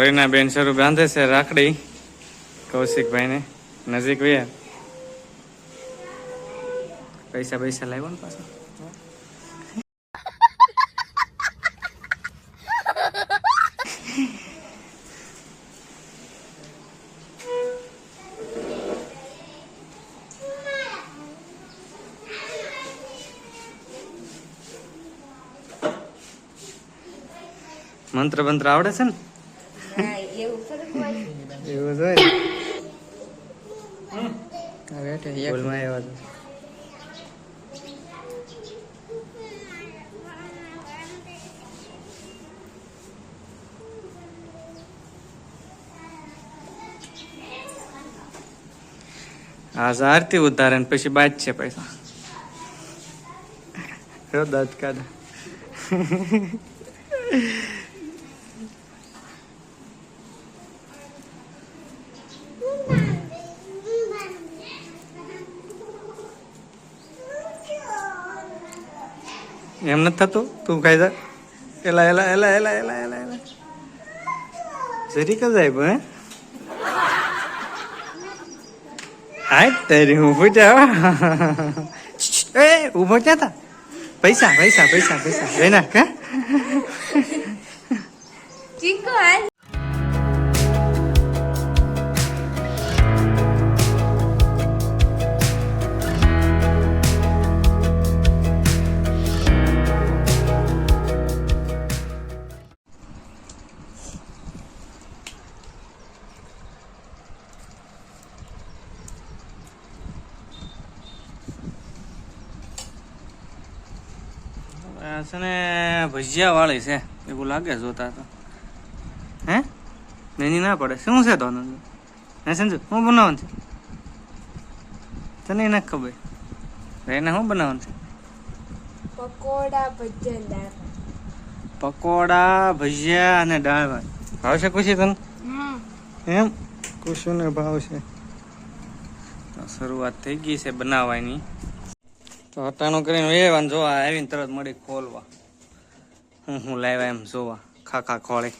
રીના બેન શરૂ બાંધે છે રાખડી. કૌશિકભાઈને નજીક વ્યા પૈસા પૈસા લાવ્યો ને પાછા? મંત્ર મંત્ર આવડે છે ને? એવું થોડુંક હોય. એવું જ હોય ભૂલમાં આવ્યા હતા. આ તો આરતી ઉતારે ને પછી બાદ છે પૈસા. એમ નથી થતું? તું ખાઈ જા. એલા એલા એલા એલા એલા એલા એલા. જરી ક સાહેબ, હે? હાય તારી, હું પૂછા એ, ઊભો ક્યાં તા પૈસા પૈસા પૈસા પૈસા. એના કા ચિંકો, હાલ. છે ને ભજીયા વાળી છે. એવું લાગે જોતા તો. હે? નેની ના પડે. શું છે તો આનંદ હે સંજુ શું બનાવવાનું છે? તને ના ખબર. એને શું બનાવવાનું છે? પકોડા ભજીયા દાળ પકોડા ભજીયા અને દાળ ભાત. ભાવશે ખુશી તને? એમ એમ? ને ભાવ છે. શરૂઆત થઈ ગઈ છે બનાવવાની. તો હટાણું કરીને વેવાન જોવા આવીને તરત મળી ખોલવા. હું હું લાવ્યા એમ જોવા. ખાખા ખોળે.